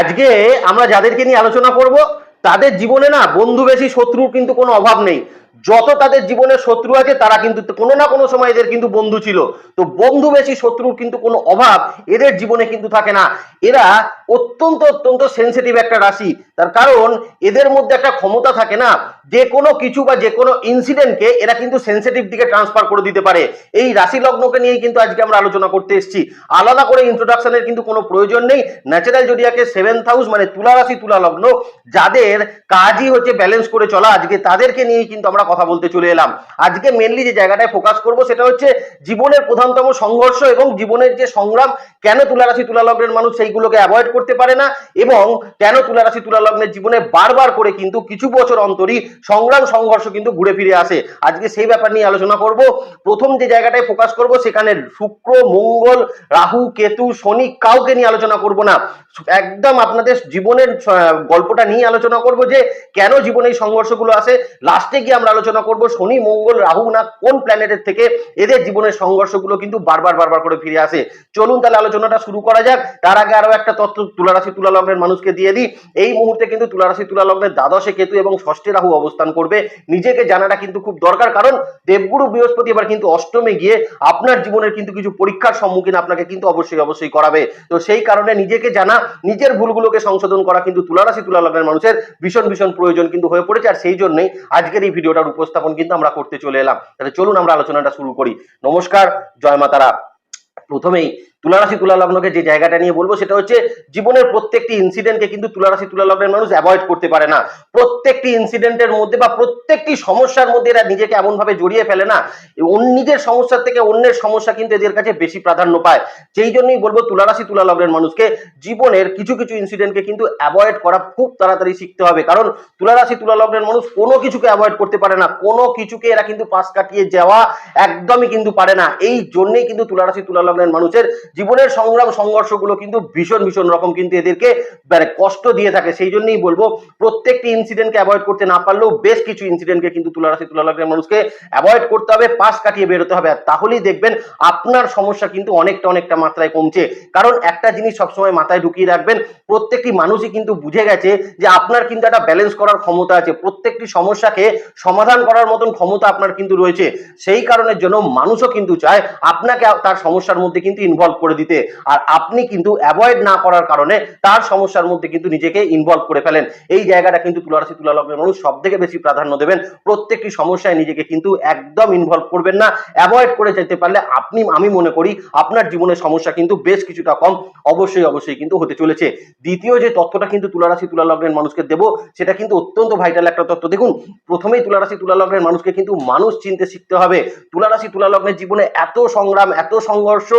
আজকে আমরা যাদেরকে নিয়ে আলোচনা করব, তাদের জীবনে না বন্ধু বেশি শত্রুর কিন্তু কোনো অভাব নেই। যত তাদের জীবনে শত্রু আছে, তারা কিন্তু কোনো না কোনো সময় এদের কিন্তু বন্ধু ছিল। তো বন্ধু বেশি, শত্রুর কিন্তু কোনো অভাব এদের জীবনে কিন্তু থাকে না। এরা অত্যন্ত অত্যন্ত সেন্সিটিভ একটা রাশি। তার কারণ, এদের মধ্যে একটা ক্ষমতা থাকে না। যে কোনো কিছু বা যে কোনো ইনসিডেন্টকে এরা কিন্তু সেন্সিটিভ দিকে ট্রান্সফার করে দিতে পারে। এই রাশি লগ্নকে নিয়েই কিন্তু আজকে আমরা আলোচনা করতে এসেছি। আলাদা করে ইন্ট্রোডাকশনের কিন্তু কোনো প্রয়োজন নেই। ন্যাচারাল জোডিয়াকে সেভেন্থ হাউস মানে তুলা রাশি, তুলা লগ্ন, যাদের কাজই হচ্ছে ব্যালেন্স করে চলা। আজকে তাদেরকে নিয়েই কিন্তু আমরা কথা বলতে চলে এলাম। আজকে মেনলি যে জায়গাটায় ফোকাস করব সেটা হচ্ছে জীবনের প্রধানতম সংঘর্ষ এবং জীবনের যে সংগ্রাম, কেন তুলা রাশি তুলা লগ্নের মানুষ সেইগুলোকে অ্যাভয়েড করতে পারে না এবং কেন তুলা রাশি তুলা লগ্নের জীবনে বারবার করে কিন্তু কিছু বছর অন্তরই সংগ্রাম, সংঘর্ষ কিন্তু ঘুরে ফিরে আসে। আজকে সেই ব্যাপার নিয়ে আলোচনা করব। প্রথম যে জায়গাটায় ফোকাস করব সেখানে শুক্র, মঙ্গল, রাহু, কেতু, শনি কাউকে নিয়ে আলোচনা করব না। একদম আপনাদের জীবনের গল্পটা নিয়ে আলোচনা করব যে কেন জীবনে এই সংঘর্ষগুলো আসে। লাস্টে গিয়ে আমরা আলোচনা করব। শনি, মঙ্গল, রাহু, না কোন প্ল্যানেটের থেকে এদের জীবনের সংঘর্ষগুলো কিন্তু বারবার বারবার করে ফিরে আসে? চলুন তাহলে আলোচনাটা শুরু করা যাক। তার আগে আরও একটা তত্ত্ব তুলারাশি তুলা লগ্নের মানুষকে দিয়ে দিই। এই মুহূর্তে কিন্তু তুলারাশি তুলা লগ্নের দ্বাদশে কেতু এবং ষষ্ঠে রাহু অবস্থান করবে। নিজেকে জানাটা কিন্তু খুব দরকার, কারণ দেবগুরু বৃহস্পতি এবার কিন্তু অষ্টমে গিয়ে আপনার জীবনের কিন্তু কিছু পরীক্ষার সম্মুখীন আপনাকে কিন্তু অবশ্যই অবশ্যই করাবে। তো সেই কারণে নিজেকে জানা, নিজের ভুলগুলোকে সংশোধন করা কিন্তু তুলারাশি তুলা লগ্নের মানুষের ভীষণ ভীষণ প্রয়োজন কিন্তু হয়ে পড়েছে। আর সেই জন্যই আজকের এই ভিডিওটার উপস্থাপন কিন্তু আমরা করতে চলে এলাম। তাহলে চলুন আমরা আলোচনাটা শুরু করি। নমস্কার, জয় মাতারা। প্রথমেই তুলারাশি তুলা লগ্নকে যে জায়গাটা নিয়ে বলব সেটা হচ্ছে জীবনের প্রত্যেকটি ইনসিডেন্টকে কিন্তু তুলারাশি তুলা লগ্নের মানুষ অ্যাভয়েড করতে পারে না। প্রত্যেকটি ইনসিডেন্টের মধ্যে বা প্রত্যেকটি সমস্যার মধ্যে এরা নিজেকে এমন ভাবে জড়িয়ে ফেলে না। নিজের সমস্যার থেকে অন্যের সমস্যা কিন্তু এদের কাছে বেশি প্রাধান্য পায়। সেই জন্যই বলব তুলারাশি তুলা লগ্নের মানুষকে জীবনের কিছু কিছু ইনসিডেন্টকে কিন্তু অ্যাভয়েড করা খুব তাড়াতাড়ি শিখতে হবে। কারণ তুলারাশি তুলা লগ্নের মানুষ কোনো কিছুকে অ্যাভয়েড করতে পারে না। কোনো কিছুকে এরা কিন্তু পাশ কাটিয়ে যাওয়া একদমই কিন্তু পারে না। এই জন্যই কিন্তু তুলারাশি তুলা লগ্নের মানুষের জীবনের সংগ্রাম, সংঘর্ষগুলো কিন্তু ভীষণ ভীষণ রকম কিন্তু এদেরকে মানে কষ্ট দিয়ে থাকে। সেই জন্যই বলব, প্রত্যেকটি ইনসিডেন্টকে অ্যাভয়েড করতে না পারলেও বেশ কিছু ইনসিডেন্টকে কিন্তু তুলারাশি তুলা লগ্নের মানুষকে অ্যাভয়েড করতে হবে, পাশ কাটিয়ে বেরোতে হবে। আর তাহলেই দেখবেন আপনার সমস্যা কিন্তু অনেকটা অনেকটা মাত্রায় কমছে। কারণ একটা জিনিস সবসময় মাথায় ঢুকিয়ে রাখবেন, প্রত্যেকটি মানুষই কিন্তু বুঝে গেছে যে আপনার কিন্তু একটা ব্যালেন্স করার ক্ষমতা আছে। প্রত্যেকটি সমস্যাকে সমাধান করার মতন ক্ষমতা আপনার কিন্তু রয়েছে। সেই কারণের জন্য মানুষও কিন্তু চায় আপনাকে তার সমস্যার মধ্যে কিন্তু ইনভলভ করে দিতে। আর আপনি কিন্তু অ্যাভয়েড না করার কারণে তার সমস্যার মধ্যে কিন্তু নিজেকে ইনভলভ করে ফেলেন। এই জায়গাটা কিন্তু তুলারাশি তুলা লগ্নের মানুষ সব থেকে বেশি প্রাধান্য দেবেন। প্রত্যেকটি সমস্যায় নিজেকে কিন্তু একদম ইনভলভ করবেন না। অ্যাভয়েড করে যেতে পারলে আপনি, আমি মনে করি আপনার জীবনের সমস্যা কিন্তু বেশ কিছুটা কম, অবশ্যই অবশ্যই কিন্তু হতে চলেছে। দ্বিতীয় যে তথ্যটা কিন্তু তুলারাশি তুলা লগ্নের মানুষকে দেব, সেটা কিন্তু অত্যন্ত ভাইটাল একটা তথ্য। দেখুন, প্রথমেই তুলারাশি তুলা লগ্নের মানুষকে কিন্তু মানুষ চিনতে শিখতে হবে। তুলারাশি তুলা লগ্নের জীবনে এত সংগ্রাম, এত সংঘর্ষ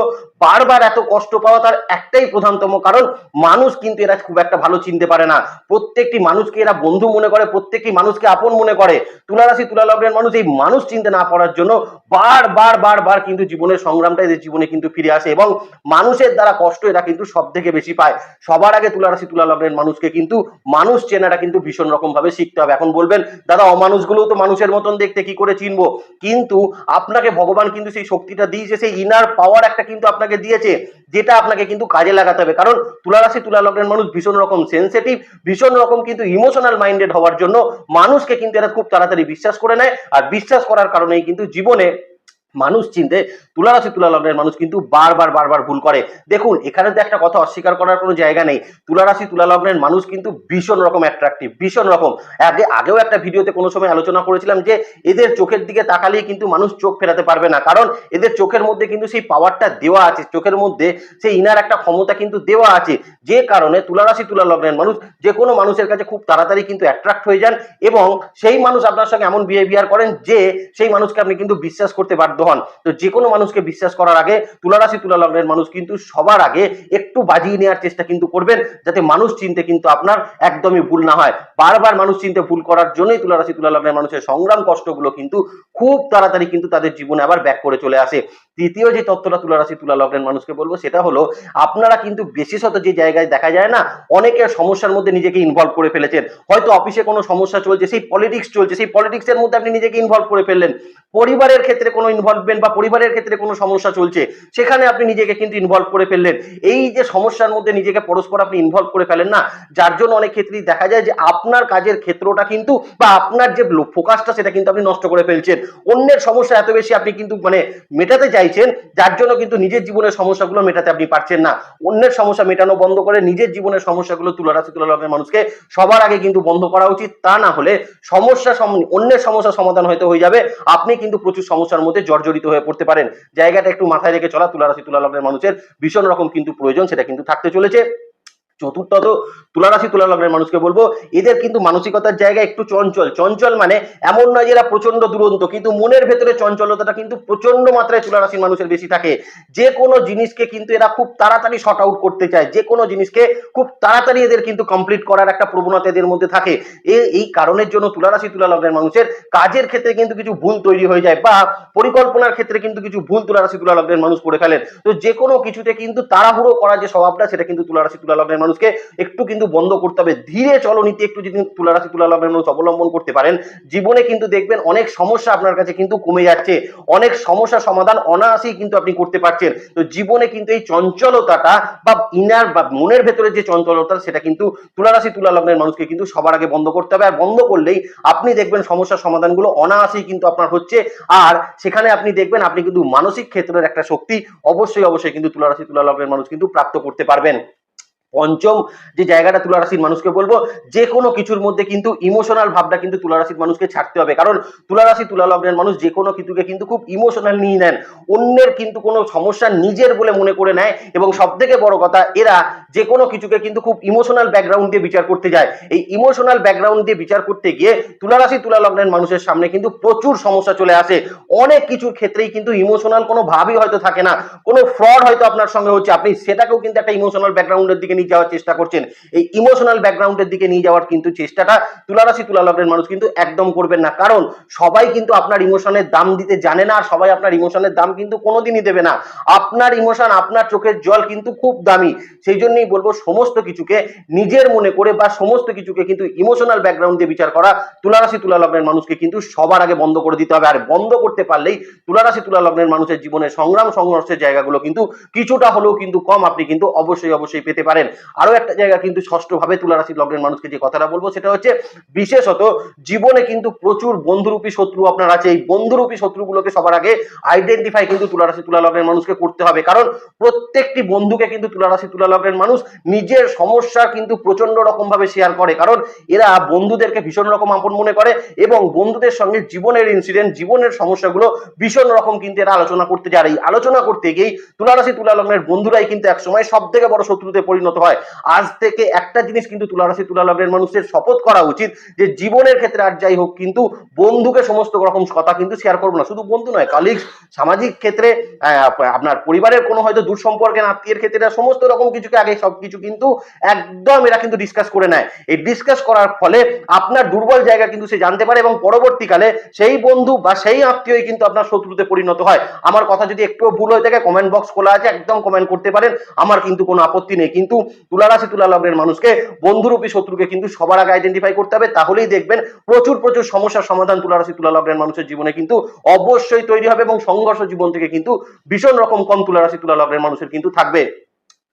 বারবার এত কষ্ট পাওয়া তার একটাই প্রধানতম কারণ, মানুষ কিন্তু এরা খুব একটা ভালো চিনতে পারে না। প্রত্যেকটি মানুষকে এরা বন্ধু মনে করে, প্রত্যেকটি মানুষকে আপন মনে করে। তুলারাশি তুলা লগ্নের মানুষ এই মানুষ চিনতে না পারার জন্য বারবার বারবার কিন্তু জীবনের সংগ্রামটা এদের জীবনে কিন্তু ফিরে আসে এবং মানুষের দ্বারা কষ্ট এরা কিন্তু সব থেকে বেশি পায়। সবার আগে তুলারাশি তুলা লগ্নের মানুষকে কিন্তু মানুষ চেনাটা কিন্তু ভীষণ রকম ভাবে শিখতে হবে। এখন বলবেন, দাদা, অমানুষগুলোও তো মানুষের মতন দেখতে কি করে চিনবো? কিন্তু আপনাকে ভগবান কিন্তু সেই শক্তিটা দিয়েছে, সেই ইনার পাওয়ার একটা কিন্তু আপনাকে দিয়েছে। যেটা আপনাকে কিন্তু কাজে লাগাতে হবে। কারণ তুলারাশি তুলা লগ্নের মানুষ ভীষণ রকম সেন্সিটিভ ভীষণ রকম কিন্তু ইমোশনাল মাইন্ডেড হওয়ার জন্য মানুষকে কিন্তু এরা খুব তাড়াতাড়ি বিশ্বাস করে নেয়। আর বিশ্বাস করার কারণেই কিন্তু জীবনে মানুষ চিনতে তুলারাশি তুলা লগ্নের মানুষ কিন্তু বারবার বারবার ভুল করে। দেখুন, এখানে তো একটা কথা অস্বীকার করার কোনো জায়গা নেই। তুলারাশি তুলা লগ্নের মানুষ কিন্তু ভীষণ রকম অ্যাট্রাকটিভ ভীষণ রকম। আগে আগেও একটা ভিডিওতে কোনো সময় আলোচনা করেছিলাম যে, এদের চোখের দিকে তাকালেই কিন্তু মানুষ চোখ ফেরাতে পারবে না। কারণ, এদের চোখের মধ্যে কিন্তু সেই পাওয়ারটা দেওয়া আছে। চোখের মধ্যে সেই ইনার একটা ক্ষমতা কিন্তু দেওয়া আছে। যে কারণে তুলারাশি তুলা লগ্নের মানুষ যে কোনো মানুষের কাছে খুব তাড়াতাড়ি কিন্তু অ্যাট্রাক্ট হয়ে যান এবং সেই মানুষ আপনার সঙ্গে এমন বিহেভিয়ার করেন যে, সেই মানুষকে আপনি কিন্তু বিশ্বাস করতে বাধ্য হন, তো যে কোনো মানুষকে বিশ্বাস করার আগে তুলারাশি তুলা লগ্নের মানুষ কিন্তু সবার আগে একটু বাজিয়ে নেওয়ার চেষ্টা কিন্তু করবেন, যাতে মানুষ চিনতে কিন্তু আপনার একদমই ভুল না হয়। বারবার মানুষ চিনতে ভুল করার জন্যই তুলারাশি তুলা লগ্নের মানুষের সংগ্রাম কষ্টগুলো কিন্তু খুব তাড়াতাড়ি কিন্তু তাদের জীবনে আবার ব্যাক করে চলে আসে। তৃতীয় যে তত্ত্বটা তুলারাশি তুলা লগ্নের মানুষকে বলব, সেটা হলো আপনারা কিন্তু বিশেষত যে জায়গায় দেখা যায় না অনেকের সমস্যার মধ্যে নিজেকে ইনভলভ করে ফেলেছেন। হয়তো অফিসে কোনো সমস্যা চলছে, সেই পলিটিক্স চলছে, সেই পলিটিক্সের মধ্যে আপনি নিজেকে ইনভলভ করে ফেললেন। পরিবারের ক্ষেত্রে কোনো ইনভলভমেন্ট বা পরিবারের ক্ষেত্রে কোনো সমস্যা চলছে, সেখানে আপনি নিজেকে কিন্তু ইনভলভ করে ফেললেন। এই যে সমস্যার মধ্যে নিজেকে পরস্পর আপনি ইনভলভ করে ফেলেন না, যার জন্য অনেক ক্ষেত্রেই দেখা যায় যে আপনার কাজের ক্ষেত্রটা কিন্তু বা আপনার যে ফোকাসটা সেটা কিন্তু আপনি নষ্ট করে ফেলছেন। অন্যের সমস্যা এত বেশি আপনি কিন্তু মানে মেটাতে চাইছেন, যার জন্য কিন্তু নিজের জীবনের সমস্যাগুলো মেটাতে আপনি পারছেন না। অন্যের সমস্যা মেটানো বন্ধ করে নিজের জীবনের সমস্যাগুলো তুলারাশি তুলা লগ্নের মানুষকে সবার আগে কিন্তু বন্ধ করা উচিত। তা না হলে সমস্যা অন্যের সমস্যা সমাধান হয়তো হয়ে যাবে। আপনি কিন্তু প্রচুর সমস্যার মধ্যে জর্জরিত হয়ে পড়তে পারেন। জায়গাটা একটু মাথায় রেখে চলা তুলারাশি তুলা লগ্নের মানুষের ভীষণ রকম কিন্তু প্রয়োজন, সেটা কিন্তু থাকতে চলেছে। চতুর্থত তুলারাশি তুলা লগ্নের মানুষকে বলব, এদের কিন্তু মানসিকতার জায়গা একটু চঞ্চল। চঞ্চল মানে এমন নয় যে এরা প্রচণ্ড দুরন্ত, কিন্তু মনের ভেতরে চঞ্চলতাটা কিন্তু প্রচণ্ড মাত্রায় তুলারাশির মানুষের বেশি থাকে। যে কোনো জিনিসকে কিন্তু এরা খুব তাড়াতাড়ি শর্ট আউট করতে চায়। যে কোনো জিনিসকে খুব তাড়াতাড়ি এদের কিন্তু কমপ্লিট করার একটা প্রবণতা এদের মধ্যে থাকে। এই কারণের জন্য তুলারাশি তুলা লগ্নের মানুষের কাজের ক্ষেত্রে কিন্তু কিছু ভুল তৈরি হয়ে যায়, বা পরিকল্পনার ক্ষেত্রে কিন্তু কিছু ভুল তুলারাশি তুলা লগ্নের মানুষ করে ফেলেন। তো যে কোনো কিছুতে কিন্তু তাড়াহুড়ো করা যে স্বভাবটা, সেটা কিন্তু তুলারাশি তুলা লগ্নের মানুষকে একটু কিন্তু বন্ধ করতে হবে। ধীরে চলনীতি একটু যদি তুলারাশি তুলা লগ্নের মানুষ অবলম্বন করতে পারেন, জীবনে কিন্তু দেখবেন অনেক সমস্যা আপনার কাছে কিন্তু কমে যাচ্ছে। অনেক সমস্যা সমাধান অনায়াসেই কিন্তু আপনি করতে পারছেন। তো জীবনে কিন্তু এই চঞ্চলতাটা বা ইনার বা মনের ভেতরে যে চঞ্চলতা, সেটা কিন্তু তুলারাশি তুলা লগ্নের মানুষকে কিন্তু সবার আগে বন্ধ করতে হবে। আর বন্ধ করলেই আপনি দেখবেন সমস্যার সমাধানগুলো অনায়াসেই কিন্তু আপনার হচ্ছে। আর সেখানে আপনি দেখবেন আপনি কিন্তু মানসিক ক্ষেত্রের একটা শক্তি অবশ্যই অবশ্যই কিন্তু তুলারাশি তুলা লগ্নের মানুষ কিন্তু প্রাপ্ত করতে পারবেন। পঞ্চম যে জায়গাটা তুলারাশির মানুষকে বলব যে কোনো কিছুর মধ্যে কিন্তু ইমোশনাল ভাবটা কিন্তু তুলারাশির মানুষকে ছাড়তে হবে। কারণ তুলারাশি, তুলা লগ্নের মানুষ যে কোনো কিছুকে কিন্তু খুব ইমোশনাল নিয়ে নেন। অন্যের কিন্তু কোনো সমস্যা নিজের বলে মনে করে নেয় এবং সব থেকে বড় কথা, এরা যে কোনো কিছুকে কিন্তু খুব ইমোশনাল ব্যাকগ্রাউন্ড দিয়ে বিচার করতে যায়। এই ইমোশনাল ব্যাকগ্রাউন্ড দিয়ে বিচার করতে গিয়ে তুলারাশি, তুলা লগ্নের মানুষের সামনে কিন্তু প্রচুর সমস্যা চলে আসে। অনেক কিছুর ক্ষেত্রেই কিন্তু ইমোশনাল কোনো ভাবই হয়তো থাকে না। কোনো ফ্রড হয়তো আপনার সঙ্গে হচ্ছে। আপনি সেটাকেও কিন্তু একটা ইমোশনাল ব্যাকগ্রাউন্ডের দিকে যাওয়ার চেষ্টা করছেন। এই ইমোশনাল ব্যাকগ্রাউন্ডের দিকে নিয়ে যাওয়ার কিন্তু চেষ্টাটা তুলারাশি তুলা লগ্নের মানুষ কিন্তু একদম করবেন না। কারণ সবাই কিন্তু আপনার ইমোশনের দাম দিতে জানে না, আর সবাই আপনার ইমোশনের দাম কিন্তু কোনোদিনই দেবে না। আপনার ইমোশন আপনার চোখের জল কিন্তু খুব দামি। সেই জন্যই বলব, সমস্ত কিছুকে নিজের মনে করে বা সমস্ত কিছুকে কিন্তু ইমোশনাল ব্যাকগ্রাউন্ড দিয়ে বিচার করা তুলারাশি তুলা লগ্নের মানুষকে কিন্তু সবার আগে বন্ধ করে দিতে হবে। আর বন্ধ করতে পারলেই তুলারাশি তুলা লগ্নের মানুষের জীবনে সংগ্রাম, সংঘর্ষের জায়গাগুলো কিন্তু কিছুটা হলেও কিন্তু কম আপনি কিন্তু অবশ্যই অবশ্যই পেতে পারেন। আরও একটা জায়গা কিন্তু ষষ্ঠ ভাবে তুলারাশি লগ্নের মানুষকে যে কথাটা বলব, সেটা হচ্ছে বিশেষত জীবনে কিন্তু প্রচুর বন্ধুরূপী শত্রু আপনার আছে। এই বন্ধুরূপী শত্রুগুলোকে সবার আগে আইডেন্টিফাই কিন্তু তুলারাশি তুলা লগ্নের মানুষকে করতে হবে। কারণ প্রত্যেকটি বন্ধুকে কিন্তু তুলারাশি তুলা লগ্নের মানুষ নিজের সমস্যা কিন্তু প্রচণ্ড রকম ভাবে শেয়ার করে। কারণ এরা বন্ধুদেরকে ভীষণ রকম আপন মনে করে এবং বন্ধুদের সঙ্গে জীবনের ইনসিডেন্ট জীবনের সমস্যাগুলো ভীষণ রকম কিন্তু এরা আলোচনা করতে যায়। এই আলোচনা করতে গিয়েই তুলারাশি তুলা লগ্নের বন্ধুরাই কিন্তু একসময় সব থেকে বড় শত্রুতে পরিণত হয়। আজ থেকে একটা জিনিস কিন্তু তুলারাশি তুলা লগ্নের মানুষের শপথ করা উচিত যে জীবনের ক্ষেত্রে আর যাই হোক কিন্তু বন্ধুকে সমস্ত রকম কথা কিন্তু শেয়ার করব না। শুধু বন্ধু নয় কালিগস সামাজিক ক্ষেত্রে আপনার পরিবারের কোনো হয়তো দূর সম্পর্কের আত্মীয়ের ক্ষেত্রে সমস্ত রকম কিছুকে আগে সবকিছু কিন্তু একদম এরা কিন্তু ডিসকাস করে নেয়। এই ডিসকাস করার ফলে আপনার দুর্বল জায়গা কিন্তু সে জানতে পারে এবং পরবর্তীকালে সেই বন্ধু বা সেই আত্মীয়ই কিন্তু আপনার শত্রুতে পরিণত হয়। আমার কথা যদি একটু ভুল হয়ে থাকে কমেন্ট বক্স খোলা আছে, একদম কমেন্ট করতে পারেন। আমার কিন্তু কোনো আপত্তি নেই। কিন্তু তুলারাশি তুলা লগ্নের মানুষকে, বন্ধুরূপী শত্রুকে কিন্তু সবার আগে আইডেন্টিফাই করতে হবে। তাহলেই দেখবেন প্রচুর প্রচুর সমস্যার সমাধান তুলারাশি তুলা লগ্নের মানুষের জীবনে কিন্তু অবশ্যই তৈরি হবে এবং সংঘর্ষ জীবন থেকে কিন্তু ভীষণ রকম কম তুলারাশি তুলা লগ্নের মানুষের কিন্তু থাকবে।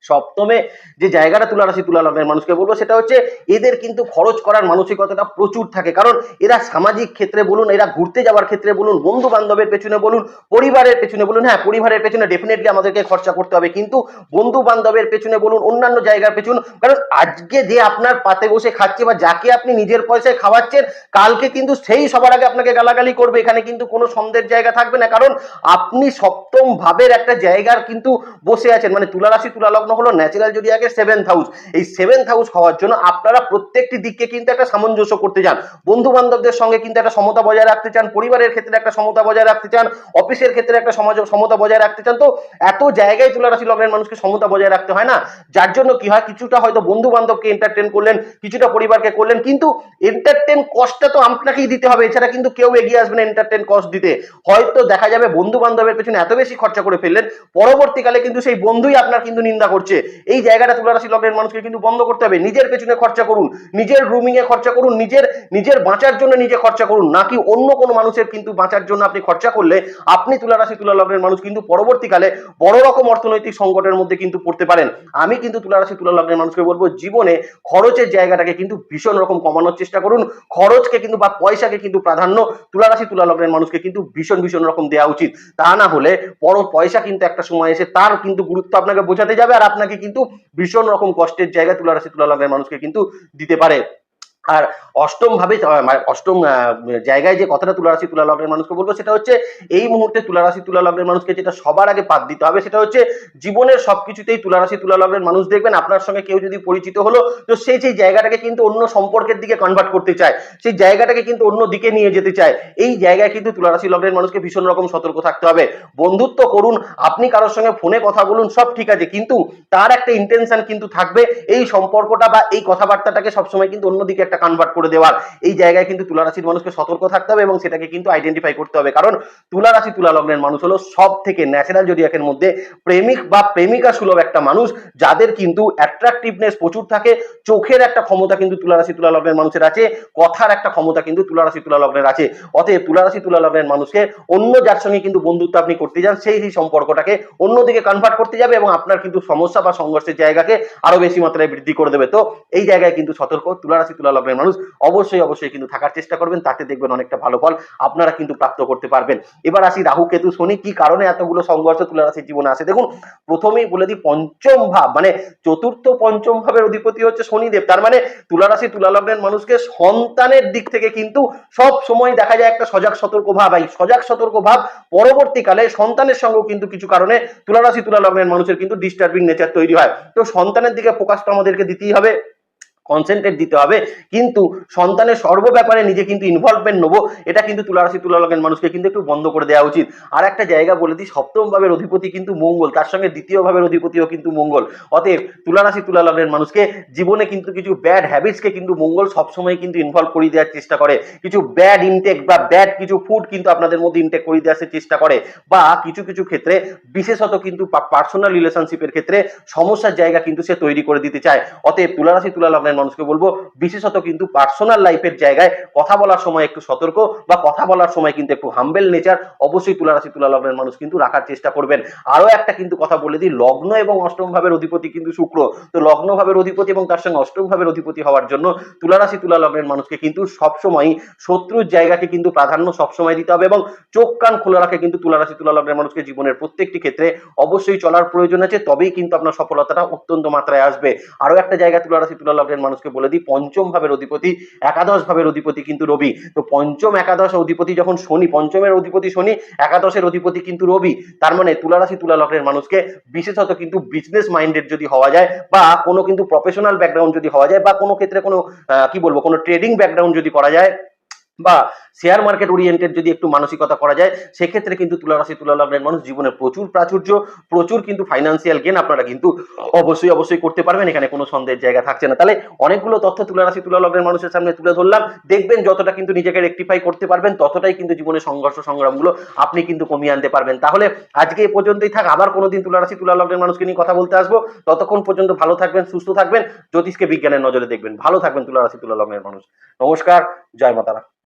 সপ্তমে যে জায়গাটা তুলা রাশি, তুলা লগ্নের মানুষকে বলব, সেটা হচ্ছে এদের কিন্তু খরচ করার মানসিকতাটা প্রচুর থাকে। কারণ এরা সামাজিক ক্ষেত্রে বলুন, এরা ঘুরতে যাওয়ার ক্ষেত্রে বলুন বন্ধু বান্ধবের পেছনে বলুন, পরিবারের পেছনে বলুন হ্যাঁ পরিবারের পেছনে ডেফিনেটলি আমাদেরকে খরচা করতে হবে। কিন্তু বন্ধু বান্ধবের পেছনে বলুন, অন্যান্য জায়গার পেছন, কারণ আজকে যে আপনার পাতে বসে খাচ্ছে বা যাকে আপনি নিজের পয়সায় খাওয়াচ্ছেন, কালকে কিন্তু সেই সবার আগে আপনাকে গালাগালি করবে। এখানে কিন্তু কোনো সন্দেহের জায়গা থাকবে না। কারণ আপনি সপ্তম ভাবের একটা জায়গার কিন্তু বসে আছেন। মানে তুলা রাশি, তুলা লগ্ন হলো ন্যাচারাল জোডিয়াকের সেভেন্থ হাউস এই সেভেন্থ হাউস হওয়ার জন্য আপনারা প্রত্যেকটি দিককে কিন্তু একটা সামঞ্জস্য করতে চান। বন্ধু বান্ধবদের সঙ্গে কিন্তু একটা সমতা বজায় রাখতে চান, পরিবারের ক্ষেত্রে একটা সমতা বজায় রাখতে চান, অফিসের ক্ষেত্রে একটা সমাজ, সমতা বজায় রাখতে চান। তো এত জায়গায় তুলা রাশি লগ্নের মানুষকে সমতা বজায় রাখতে হয় না। যার জন্য কি হয়? কিছুটা হয়তো বন্ধু বান্ধবকে এন্টারটেন করলেন, কিছুটা পরিবারকে করলেন, কিন্তু এন্টারটেন কস্টটা তো আপনাকেই দিতে হবে। এছাড়া কিন্তু কেউ এগিয়ে আসবে না এন্টারটেন কস্ট দিতে। হয়তো দেখা যাবে বন্ধু বান্ধবের পেছনে এত বেশি খরচা করে ফেললেন, পরবর্তীকালে কিন্তু সেই বন্ধুই আপনার কিন্তু নিন্দা করছে করছে। এই জায়গাটা তুলা রাশি লগ্নের মানুষকে কিন্তু বন্ধ করতে হবে। নিজের পেছনে খরচা করুন, নিজের গ্রুমিং এ খরচা করুন, নিজের নিজের বাঁচার জন্য নিজে খরচা করুন নাকি অন্য কোনো মানুষের কিন্তু বাঁচার জন্য আপনি খরচা করলে আপনি তুলা রাশি তুলা লগ্নের মানুষ কিন্তু পরবর্তীকালে বড় রকম অর্থনৈতিক সংকটের মধ্যে কিন্তু পড়তে পারেন। আমি কিন্তু তুলা রাশি তুলা লগ্নের মানুষকে বলব, জীবনে খরচের জায়গাটাকে কিন্তু ভীষণ রকম কমানোর চেষ্টা করুন। খরচকে কিন্তু বা পয়সাকে কিন্তু প্রাধান্য তুলা রাশি তুলা লগ্নের মানুষকে কিন্তু ভীষণ ভীষণ রকম দেওয়া উচিত। তা না হলে বড় পয়সা কিন্তু একটা সময় এসে তার কিন্তু গুরুত্ব আপনাকে বোঝাতে যাবে আর আপনাকে কিন্তু ভীষণ রকম কষ্টের জায়গা তুলা রাশি তুলা মানুষকে কিন্তু দিতে পারে। আর অষ্টম ভাবে মানে অষ্টম জায়গায় যে কথাটা তুলা রাশি তুলা লগ্নের মানুষকে বলব সেটা হচ্ছে এই মুহূর্তে তুলা রাশি তুলা লগ্নের মানুষকে যেটা সবার আগে পাত দিতে হবে সেটা হচ্ছে জীবনের সবকিছুতেই তুলা রাশি তুলা লগ্নের মানুষ দেখবেন। আপনার সঙ্গে কেউ যদি পরিচিত হলো, তো সেই সেই জায়গাটাকে কিন্তু অন্য সম্পর্কের দিকে কনভার্ট করতে চায়। সেই জায়গাটাকে কিন্তু অন্য দিকে নিয়ে যেতে চায়। এই জায়গায় কিন্তু তুলা রাশি লগ্নের মানুষকে ভীষণ রকম সতর্ক থাকতে হবে। বন্ধুত্ব করুন, আপনি কারোর সঙ্গে ফোনে কথা বলুন, সব ঠিক আছে, কিন্তু তার একটা ইন্টেনশন কিন্তু থাকবে। এই সম্পর্কটা বা এই কথাবার্তাটাকে সবসময় কিন্তু অন্যদিকে একটা কনভার্ট করে দেওয়ার। এই জায়গায় কিন্তু তুলা রাশির মানুষকে সতর্ক থাকতে হবে এবং সেটাকে কিন্তু আইডেন্টিফাই করতে হবে। কারণ তুলা রাশি তুলা লগ্নের মানুষ হলো সব থেকে ন্যাচারাল জডিয়াকের মধ্যে প্রেমিক বা প্রেমিকা সুলভ একটা মানুষ, যাদের কিন্তু অ্যাট্রাকটিভনেস প্রচুর থাকে, চোখের একটা ক্ষমতা কিন্তু তুলা রাশি তুলা লগ্নের মানুষের আছে, কথার একটা ক্ষমতা কিন্তু তুলা রাশি তুলা লগ্নের আছে। অতএব তুলা রাশি তুলা লগ্নের মানুষকে অন্য যার সঙ্গে কিন্তু বন্ধুত্ব আপনি করতে যান, সেই সেই সম্পর্কটাকে অন্যদিকে কনভার্ট করতে যাবে এবং আপনার কিন্তু সমস্যা বা সংঘর্ষের জায়গাকে আরও বেশি মাত্রায় বৃদ্ধি করে দেবে। তো এই জায়গায় কিন্তু সতর্ক তুলা রাশি তুলা লগ্নের মানুষ, অবশ্যই অবশ্যই কিন্তু থাকার চেষ্টা করবেন, তাতে দেখবেন অনেকটা ভালো ফল আপনারা কিন্তু প্রাপ্ত করতে পারবেন। এবার আসি রাহু, কেতু, শনি, কি কারণে এতগুলো সংঘর্ষ তুলা রাশির জীবনে আসে? দেখুন, প্রথমেই বলে দিই, পঞ্চম ভাব মানে চতুর্থ, পঞ্চম ভাবের অধিপতি হচ্ছে শনিদেব। তার মানে তুলা রাশি তুলা লগ্নের মানুষকে সন্তানের দিক থেকে কিন্তু সব সময় দেখা যায় একটা সজাগ, সতর্ক ভাব। এই সজাগ, সতর্ক ভাব পরবর্তীকালে সন্তানের সঙ্গেও কিন্তু কিছু কারণে তুলা রাশি তুলা লগ্নের মানুষের কিন্তু ডিস্টার্বিং নেচার তৈরি হয়। তো সন্তানের দিকে ফোকাসটা আমাদেরকে দিতেই হবে। কনসেন্ট্রেট দিতে হবে। কিন্তু সন্তানের সর্ব ব্যাপারে নিজে কিন্তু ইনভলভমেন্ট নেব, এটা কিন্তু তুলারাশি তুলা লগের মানুষকে কিন্তু একটু বন্ধ করে দেওয়া উচিত। আর একটা জায়গা বলে দিই, সপ্তম ভাবের অধিপতি কিন্তু মঙ্গল, তার সঙ্গে দ্বিতীয় ভাবের অধিপতিও কিন্তু মঙ্গল। অতএব তুলারাশি তুলা লগের মানুষকে জীবনে কিন্তু কিছু ব্যাড হ্যাবিটসকে কিন্তু মঙ্গল সবসময় কিন্তু ইনভলভ করিয়ে দেওয়ার চেষ্টা করে। কিছু ব্যাড ইনটেক বা ব্যাড কিছু ফুড কিন্তু আপনাদের মধ্যে ইনটেক করিয়ে দেওয়ার চেষ্টা করে। বা কিছু কিছু ক্ষেত্রে বিশেষত কিন্তু পার্সোনাল রিলেশনশিপের ক্ষেত্রে সমস্যার জায়গা কিন্তু সে তৈরি করে দিতে চায়। অতএব তুলারাশি তুলা লগ্নের মানুষকে বলব, বিশেষত কিন্তু পার্সোনাল লাইফের জায়গায় কথা বলার সময় একটু সতর্ক বা কথা বলার সময় কিন্তু একটু হাম্বেল নেচার অবশ্যই তুলারাশি তুলা লগ্নের মানুষ কিন্তু রাখার চেষ্টা করবেন। আরও একটা কিন্তু কথা বলে দিই, লগ্ন এবং অষ্টম ভাবের অধিপতি কিন্তু শুক্র। তো লগ্ন ভাবের অধিপতি এবং তার সঙ্গে অষ্টম ভাবের অধিপতি হওয়ার জন্য তুলারাশি তুলা লগ্নের মানুষকে কিন্তু সবসময় শত্রুর জায়গাকে কিন্তু প্রাধান্য সবসময় দিতে হবে এবং চোখ কান খোলা রাখে কিন্তু তুলারাশি তুলা লগ্নের মানুষকে জীবনের প্রত্যেকটি ক্ষেত্রে অবশ্যই চলার প্রয়োজন আছে, তবেই কিন্তু আপনার সফলতাটা অত্যন্ত মাত্রায় আসবে। আরও একটা জায়গা তুলারাশি তুলা লগ্নের মানুষকে বলে দিই, পঞ্চম ভাবের অধিপতি, একাদশ ভাবের অধিপতি কিন্তু রবি। তো পঞ্চম, একাদশ অধিপতি যখন শনি, পঞ্চমের অধিপতি শনি, একাদশের অধিপতি কিন্তু রবি। তার মানে তুলারাশি তুলা লগ্নের মানুষকে বিশেষত কিন্তু বিজনেস মাইন্ডেড যদি হওয়া যায় বা কোনো কিন্তু প্রফেশনাল ব্যাকগ্রাউন্ড যদি হওয়া যায় বা কোনো ক্ষেত্রে কোনো কি বলব, কোনো ট্রেডিং ব্যাকগ্রাউন্ড যদি করা যায় বা শেয়ার মার্কেট ওরিয়েন্টেড যদি একটু মানসিকতা করা যায়, সেক্ষেত্রে কিন্তু তুলা রাশি তুলা লগ্নের মানুষ জীবনে প্রচুর প্রাচুর্য, প্রচুর কিন্তু ফাইন্যান্সিয়াল গেন আপনারা কিন্তু অবশ্যই অবশ্যই করতে পারবেন। এখানে কোনো সন্দেহের জায়গা থাকছে না। তাহলে অনেকগুলো তথ্য তুলা রাশি তুলা লগ্নের মানুষের সামনে তুলে ধরলাম। দেখবেন যতটা কিন্তু নিজেকে রেকটিফাই করতে পারবেন, ততটাই কিন্তু জীবনে সংঘর্ষ সংগ্রামগুলো আপনি কিন্তু কমিয়ে আনতে পারবেন। তাহলে আজকে এ পর্যন্তই থাক। আবার কোনোদিন তুলা রাশি তুলা লগ্নের মানুষকে নিয়ে কথা বলতে আসব। ততক্ষণ পর্যন্ত ভালো থাকবেন, সুস্থ থাকবেন। জ্যোতিষকে বিজ্ঞানের নজরে দেখবেন। ভালো থাকবেন তুলা রাশি তুলা লগ্নের মানুষ। নমস্কার, জয় মাতারা।